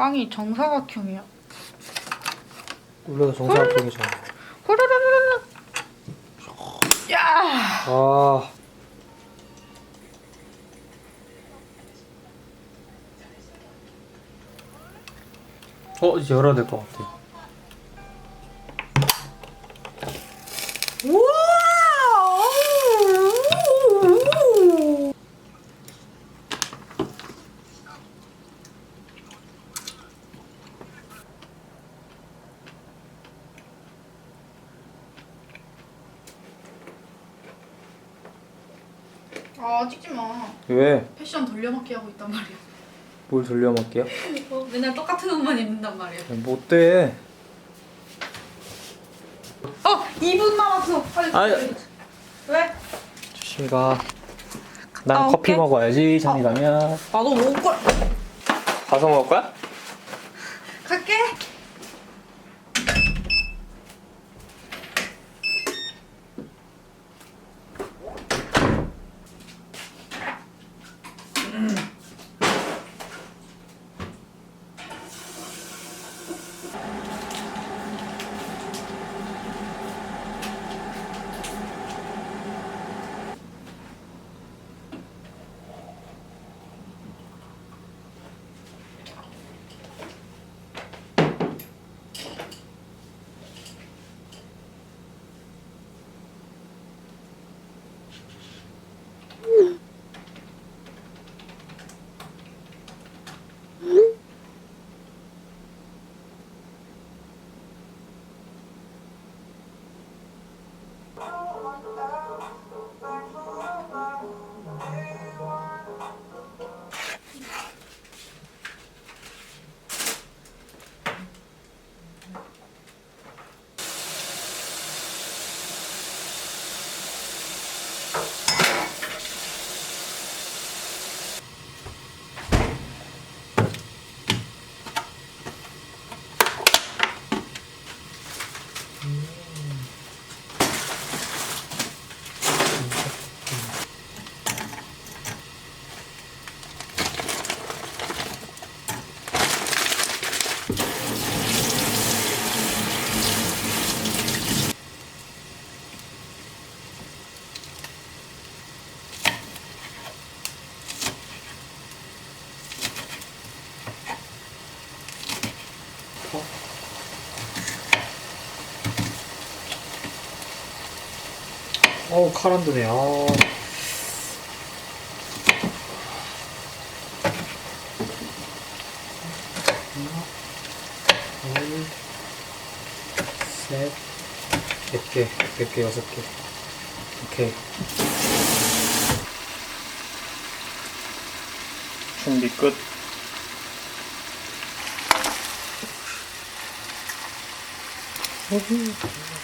빵이 정사각형이야. 원래가 정사각형이잖아. 호로로로로. 야! 아. 어 이제 열어야 될 것 같아. 아, 찍지 마. 왜? 패션 돌려막기 하고 있단 말이야. 뭘 돌려먹게요? 어, 맨날 똑같은 옷만 입는단 말이야. 못돼. 어, 2분 남았어. 빨리. 아니. 빨리. 왜? 조심히 가. 난 갔다 커피 올게. 먹어야지 장이 가면. 나도 먹을 걸. 가서 먹을 거야? 갈게. 어우 칼안 드네. 아. 하나, 둘, 셋, 몇 개, 몇 개, 여섯 개. 오케이. 준비 끝. 아.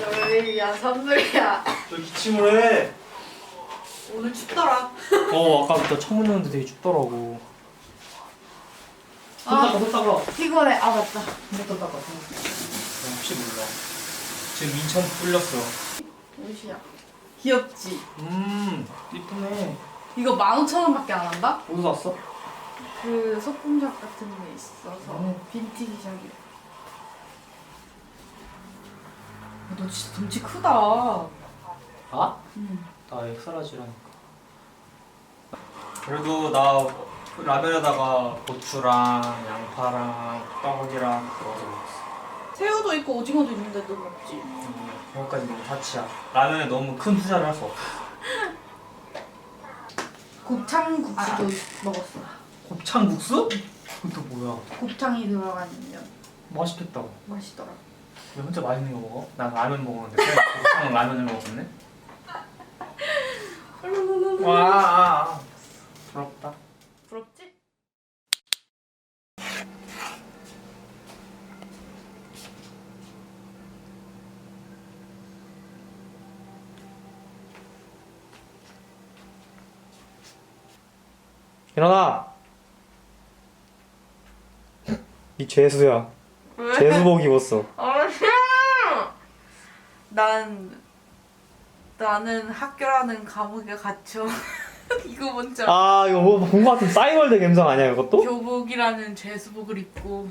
너를 위한 선물이야. 너 기침을 해. 오늘 춥더라. 어 아까부터 창문 열는데 되게 춥더라고. 손 아. 닦아 손 닦아. 피곤해. 아 맞다. 손 닦아 손. 혹시 몰라. 지금 인천 뚫렸어. 옷이야. 귀엽지? 음 이쁘네. 이거 15,000원밖에 안 한다? 어디서 샀어? 그 소품샵 같은 데 있어서 음. 빈티지 샵이래. 야, 너 진짜 덩치 크다. 아? 응. 나 엑스라지라니까. 그래도 나 라면에다가 고추랑 양파랑 떡이랑 넣어서 먹었어. 새우도 있고 오징어도 있는데도 먹지. 음, 그거까지 너무 타치야. 라면에 너무 큰 투자를 할 수 없어. 곱창 국수도 먹었어. 곱창국수? 그것도 뭐야? 곱창이 들어간 면 맛있겠다. 맛있더라. 왜 혼자 맛있는 거 먹어? 난 라면 먹었는데 그냥 곱창은 라면을 먹었네. 와, 아, 아. 부럽다. 부럽지? 일어나. 이 죄수야. 죄수복 입었어. 아. 난 나는 학교라는 감옥에 갇혀. 이거 뭔지 알아? 아 이거 뭐 본거 같은 싸이월드 감성 아니야 이것도? 교복이라는 죄수복을 입고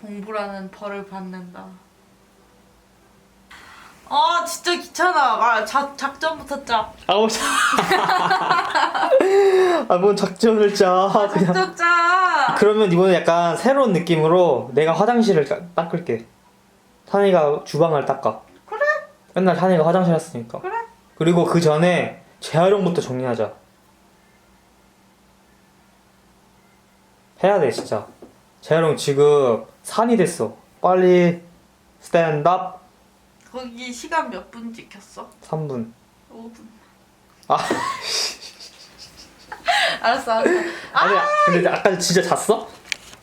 공부라는 벌을 받는다. 아 진짜 귀찮아. 아 자, 작전부터 짜. 아우 아뭔 작전을 짜 그냥 작전 짜. 그러면 이번에 약간 새로운 느낌으로 내가 화장실을 까- 닦을게 찬이가 주방을 닦아 그래. 맨날 찬이가 화장실 했으니까 그래. 그리고 그 전에 재활용부터 정리하자 해야 돼 진짜 재활용 지금 산이 됐어 빨리 스탠드업 거기 시간 몇 분 찍혔어? 3분 5분. 아 알았어 알았어. 아니 근데 아까 진짜 잤어?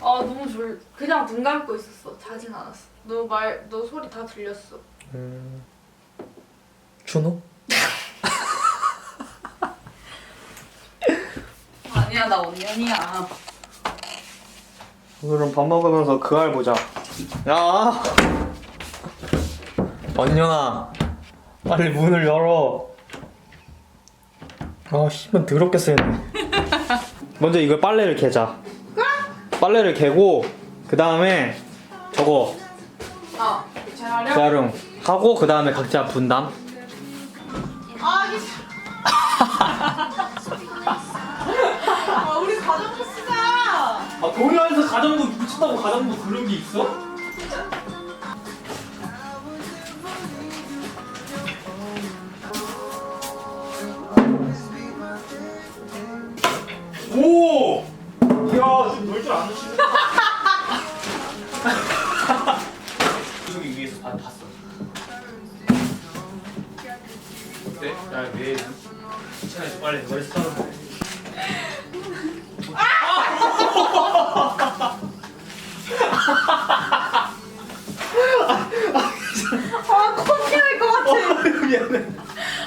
아 너무 졸. 그냥 눈 감고 있었어. 자진 않았어. 너 말, 너 소리 다 들렸어. 음... 준호? 아니야 나 언년이야. 오늘은 밥 먹으면서 그알 보자. 야! 언년아, 빨리 문을 열어. 아, 씨발 더럽게 쓰였네. 먼저 이걸 빨래를 개자. 빨래를 개고 그 다음에 저거 어 재활용? 재활용 하고 그 다음에 각자 분담. 아 이게 아 우리 가정부 쓰자 아 도리안에서 가정부 미친다고 가정부 그런 게 있어? 오! 이야 지금 놀줄 아는 친 다 봤어 어때? 야내 차라리 빨리 머리 쓰다듬어 아 콘티할 것 같아 미안해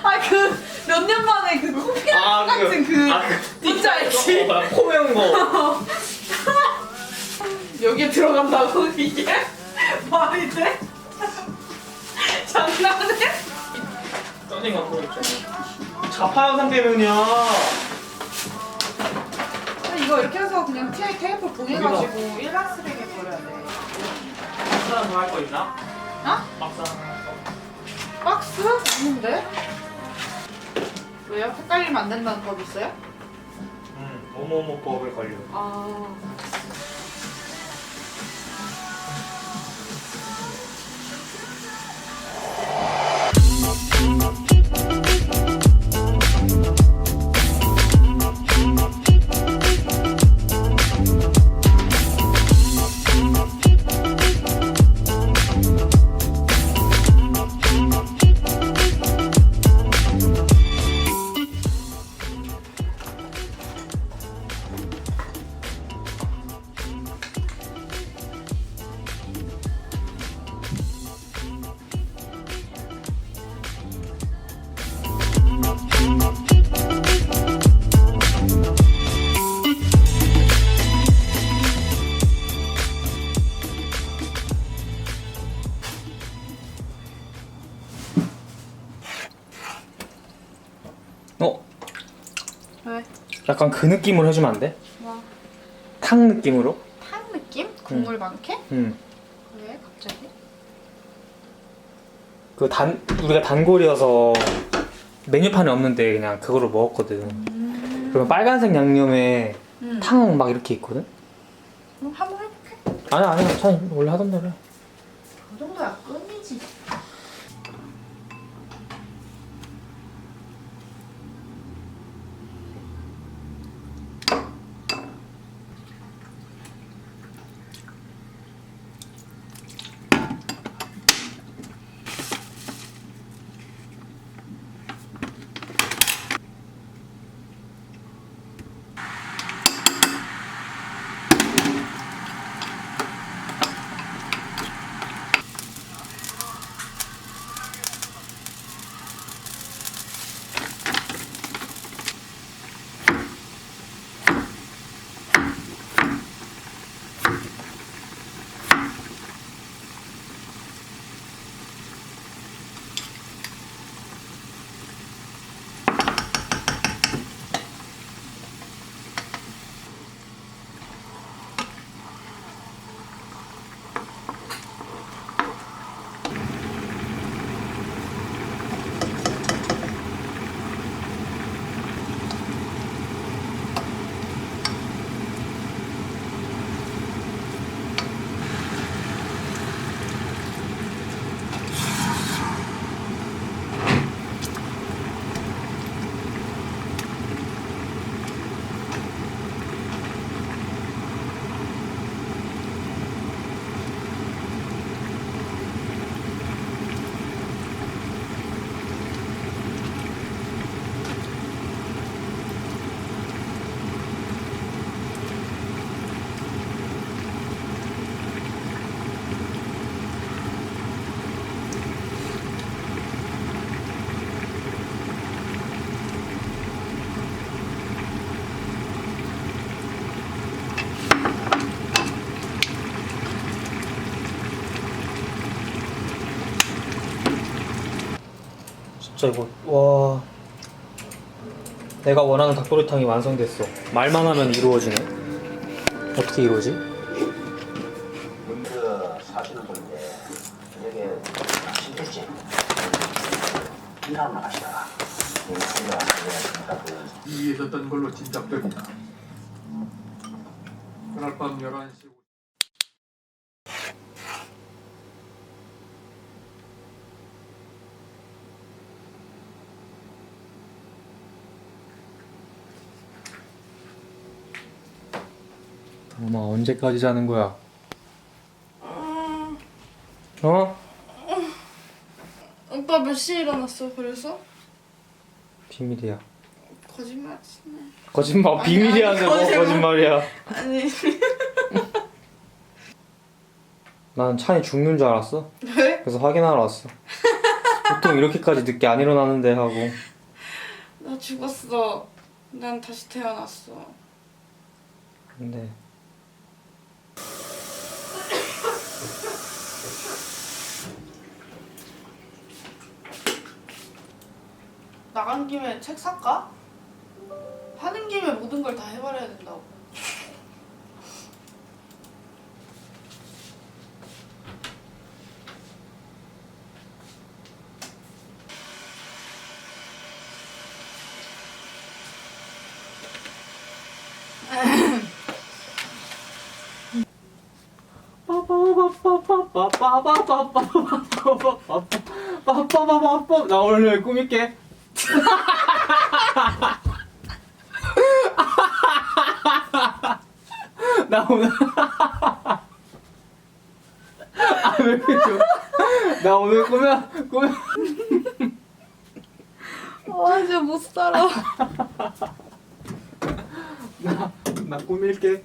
아 그 몇 년 만에 그 콘티할 아, 것 같은 그 아, 뭔지 알지? 어, 코 매운 거. 여기에 들어간다고 이게 말이 돼? 장난해? 떠닝 갖고 있죠. 자파 영상 때문이야. 이거 이렇게 해서 그냥 테, 테이프 봉해가지고 일반 쓰레기에 버려야 돼 막상 뭐할거 있나? 어? 막상. 박스? 없는데? 왜요? 헷갈리면 안 된다는 법 있어요? 응, 뭐뭐뭐법을 걸려. 아 약간 그 느낌으로 해주면 안 돼? 뭐? 탕 느낌으로? 탕 느낌? 국물 많게? 응. 왜 갑자기? 그 단 우리가 단골이어서 메뉴판에 없는데 그냥 그거를 먹었거든. 음. 그러면 빨간색 양념에 음. 탕 막 이렇게 있거든. 한번 해볼게 아니 아니 참 원래 하던 대로. 해. 그 정도야 끔 진짜 이거 와. 내가 원하는 닭도리탕이 완성됐어. 말만 하면 이루어지네. 어떻게 이루어지? 이에 있었던 걸로 짐작됩니다. 그날 밤 11시 엄마 언제까지 자는 거야? 어? 오빠 몇 시에 일어났어 그래서? 비밀이야. 거짓말 치네 거짓말 아니, 비밀이야는데 뭐 거짓말. 거짓말이야. 아니 나는 찬이 죽는 줄 알았어. 왜? 그래서 확인하러 왔어. 보통 이렇게까지 늦게 안 일어나는데 하고. 나 죽었어 난 다시 태어났어 근데 나간 김에 책 살까? 하는 김에 모든 걸 다 해버려야 된다고 빠빠빠빠빠빠빠빠빠빠빠빠빠빠빠빠 나 오늘 꾸밀게. 나 오늘 아왜 이렇게 좋아? 나 오늘 꾸며 꾸며 아 진짜 못 살아 나, 나 꾸밀게.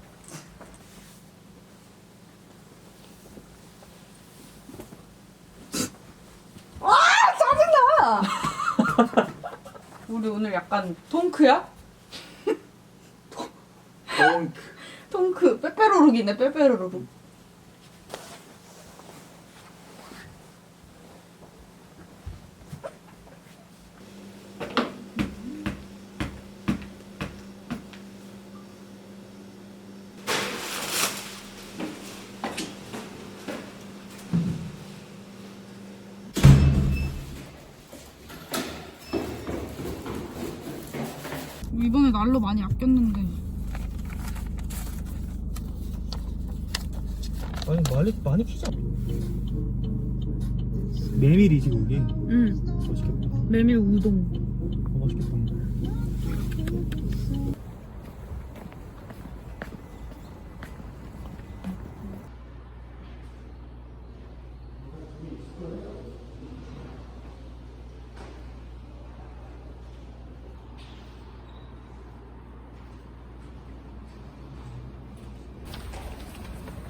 우리 오늘 약간 통크야? 통크. 빼빼로룩이네 빼빼로룩 날로 많이 아꼈는데 아니 많이 많이 키자. 메밀이지 거기. 응 맛있겠다. 메밀 우동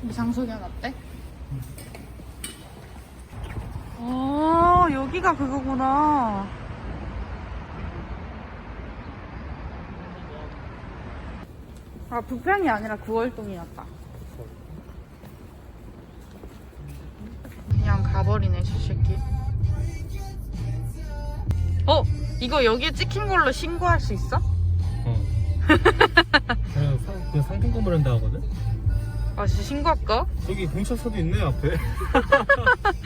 이상소견 어때? 아 여기가 그거구나 아 부평이 아니라 구월동이었다 그냥 가버리네 저 새끼 어? 이거 여기에 찍힌 걸로 신고할 수 있어? 어. 그냥 상, 그 상품권 브랜드 하거든. 아 진짜 신고할까? 저기 공차서도 있네 앞에.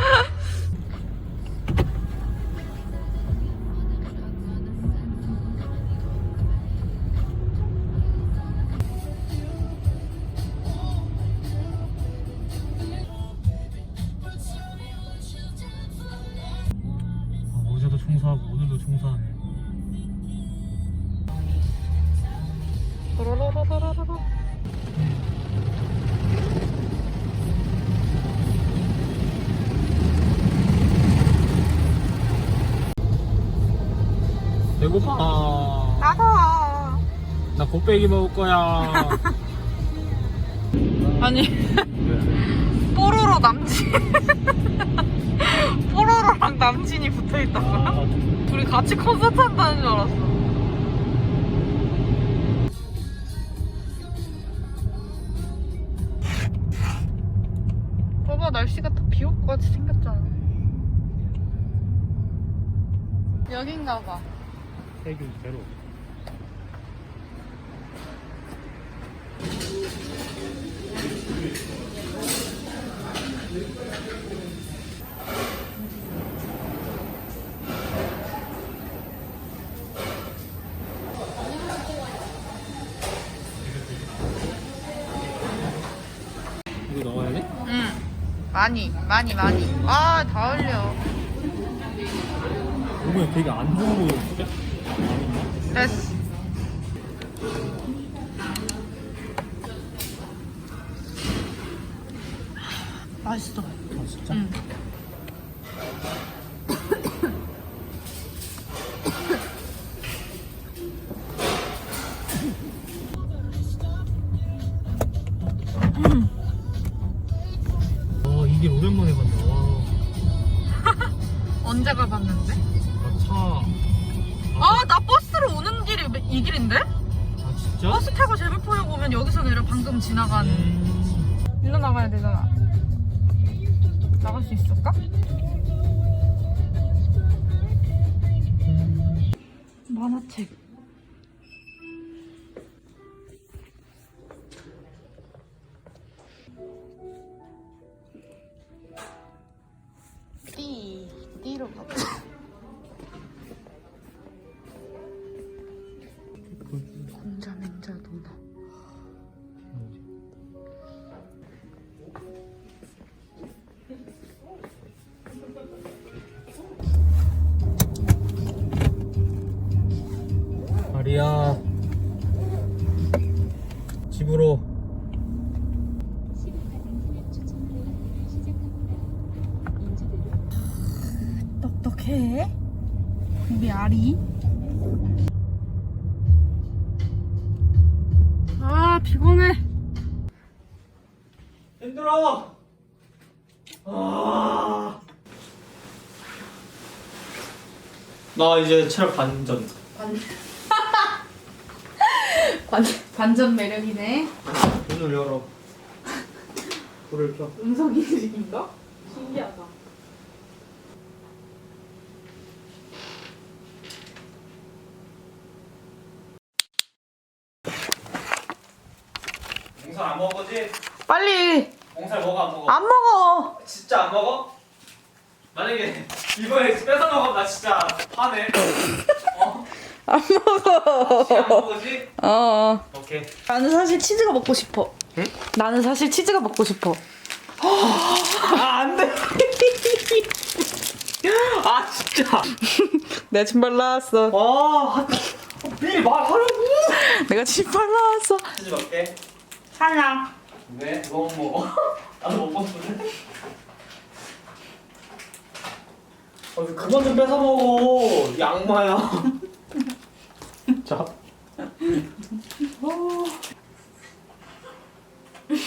배고파. 나도 나 곱빼기 먹을 거야. 아니 뽀로로 남친. 뽀로로랑 남친이 붙어있다고요? 둘이 같이 콘서트 한다는 줄 알았어. 봐봐 날씨가 다 비올 것 같이 생겼잖아. 여긴가 봐 세균 제로 이거 넣어야 돼? 응 많이 많이 많이 아 다 흘려 보면 되게 안 좋은 거 같은데? 어 나 이제 체력 반전 반, 반전 매력이네. 문을 열어 불을 켜 음성 인식인가? 신기하다. 공살 안 먹어 거지? 빨리 공살 먹어 안 먹어? 안 먹어 진짜 안 먹어? 만약에 이번에 뺏어 먹으면 나 진짜. 화내 어? 안 먹어. 안 먹어지? 어 오케이. 나는 사실 치즈가 먹고 싶어. 응? 나는 사실 치즈가 먹고 싶어. 아 안 돼. 아 진짜. 내가 신발 나왔어. 아 미리 말하라고? 내가 신발 나왔어. 치즈 먹게. 사냥. 왜? 너무 먹어? 나도 못 먹는데 아, 왜 그만 좀 뺏어 먹어 양마야 자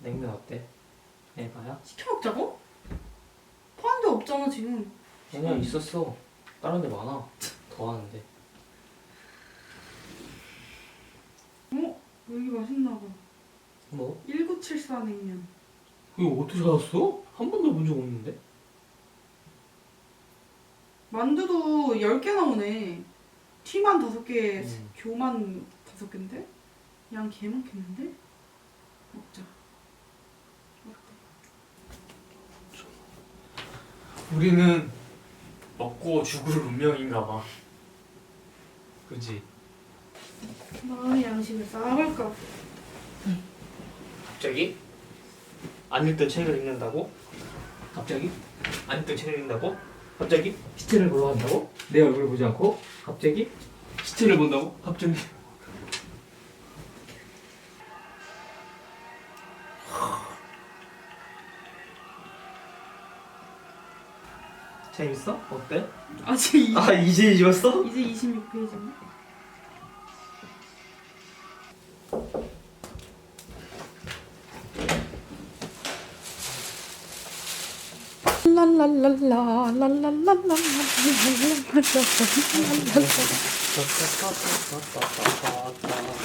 냉면 어때? 해봐요? 시켜 먹자고? 파는 데 없잖아 지금. 그냥 있었어 다른 데 많아 더 하는데 어? 여기 맛있나 봐. 뭐? 1974 냉면. 이거 어떻게 찾았어? 한 번도 본 적 없는데? 만두도 10개 나오네. 튀만 5개, 음. 교만 5개인데? 양 개 많겠는데? 먹자. 우리는 먹고 죽을 운명인가 봐. 그지? 마음의 양식을 쌓아볼까? 갑자기 안 읽던 책을 읽는다고? 갑자기 안 읽던 책을 읽는다고? 갑자기 시체를 보러 간다고? 내 얼굴 보지 않고? 갑자기 시체를 본다고? 갑자기 재밌어? 어때? 아직 이, 아 이제 잊었어? 이제 26페이지네.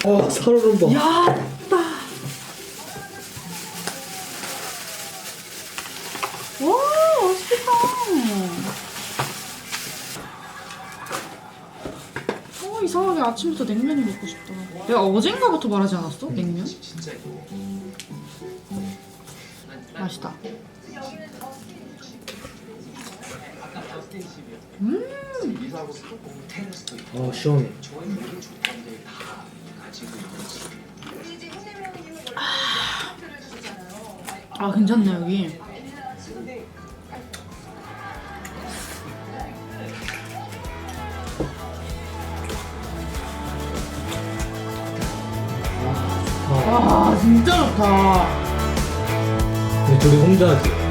어 살얼음 봐. 야, 와, 맛있겠다. 어, 이상하게 아침부터 냉면이 먹고 싶다. 내가 어젠가부터 말하지 않았어? 냉면? 맛있다. 음. 어 시원해. 저희 아. 아 괜찮네 여기. 아 진짜 좋다. 근데 둘이 혼자 하지.